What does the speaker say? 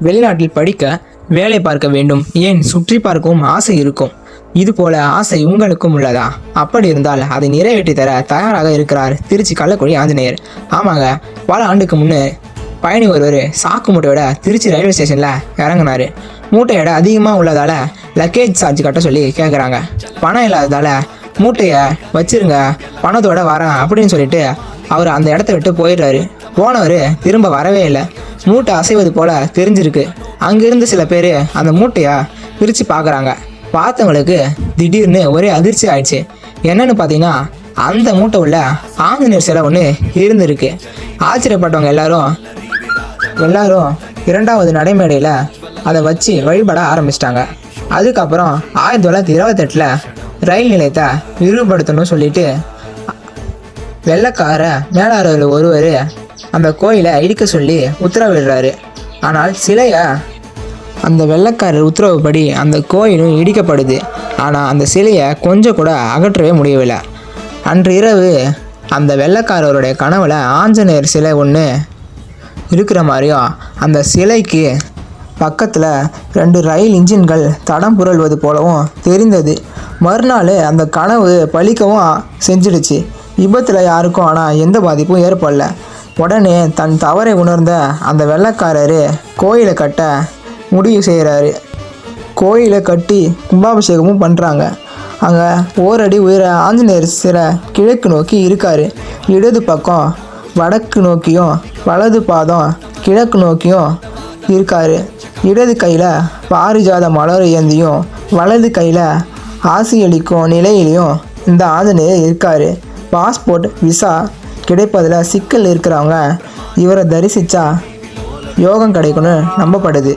வெளிநாட்டில் படிக்க வேலை பார்க்க வேண்டும். ஏன்? சுற்றி பார்க்கவும் ஆசை இருக்கும். இது போல ஆசை உங்களுக்கும் உள்ளதா? அப்படி இருந்தால் அதை நிறைவேற்றி தர தயாராக இருக்கிறார் திருச்சி கள்ளக்குடி ஆஞ்சநேயர். ஆமாங்க பல ஆண்டுக்கு முன்னே பயணி ஒருவர் சாக்கு மூட்டையோட திருச்சி ரயில்வே ஸ்டேஷனில் இறங்குனாரு. மூட்டையோட அதிகமாக உள்ளதால் லக்கேஜ் சார்ஜ் கட்ட சொல்லி கேட்குறாங்க பணம் இல்லாததால் மூட்டையை வச்சிருங்க பணத்தோட வரேன் அப்படின்னு சொல்லிட்டு அவர் அந்த இடத்த விட்டு போயிடுறாரு. போனவர் திரும்ப வரவே இல்லை. மூட்டை அசைவது போல தெரிஞ்சிருக்கு. அங்கிருந்து சில பேர் அந்த மூட்டையை பிரித்து பார்க்குறாங்க. பார்த்தவங்களுக்கு திடீர்னு ஒரே அதிர்ச்சி ஆயிடுச்சு. என்னன்னு பார்த்தீங்கன்னா அந்த மூட்டை உள்ள ஆஞ்சநேயர் சிலை ஒன்று இருந்திருக்கு. ஆச்சரியப்பட்டவங்க எல்லாரும் எல்லாரும் இரண்டாவது நடைமேடையில் அதை வச்சு வழிபட ஆரம்பிச்சிட்டாங்க. அதுக்கப்புறம் ஆயிரத்தி தொள்ளாயிரத்தி இருபத்தெட்டில் ரயில் நிலையத்தை விரிவுபடுத்தணும்னு சொல்லிட்டு வெள்ளக்கார மேலாளர்கள் ஒருவர் அந்த கோயிலை இடிக்க சொல்லி உத்தரவிடுறாரு. ஆனால் சிலையை? அந்த வெள்ளக்காரர் உத்தரவுப்படி அந்த கோயிலும் இடிக்கப்படுது. ஆனால் அந்த சிலையை கொஞ்சம் கூட அகற்றவே முடியவில்லை. அன்று இரவு அந்த வெள்ளக்காரருடைய கனவுல ஆஞ்சநேயர் சிலை ஒன்று இருக்கிற மாதிரியும் அந்த சிலைக்கு பக்கத்தில் ரெண்டு ரயில் இன்ஜின்கள் தடம் புரள்வது போலவும் தெரிந்தது. மறுநாள் அந்த கனவு பழிக்கவும் செஞ்சிடுச்சு. விபத்தில் யாருக்கும் ஆனால் எந்த பாதிப்பும் ஏற்படல. உடனே தன் தவறை உணர்ந்த அந்த வெள்ளைக்காரரு கோயிலை கட்ட முடிவு செய்கிறாரு கோயிலை கட்டி கும்பாபிஷேகமும் பண்ணுறாங்க அங்கே ஓரடி உயர ஆஞ்சநேயர் சிலை கிழக்கு நோக்கி இருக்கார். இடது பக்கம் வடக்கு நோக்கியும் வலது பாதம் கிழக்கு நோக்கியும் இருக்கார். இடது கையில் பாரிஜாத மலர் ஏந்தியும் வலது கையில் ஆசியளிக்கும் நிலையிலையும் இந்த ஆஞ்சநேயர் இருக்கார். பாஸ்போர்ட் விசா கிடைப்பதில் சிக்கல் இருக்கிறவங்க இவரை தரிசித்தா யோகம் கிடைக்கும்னு நம்பப்படுது.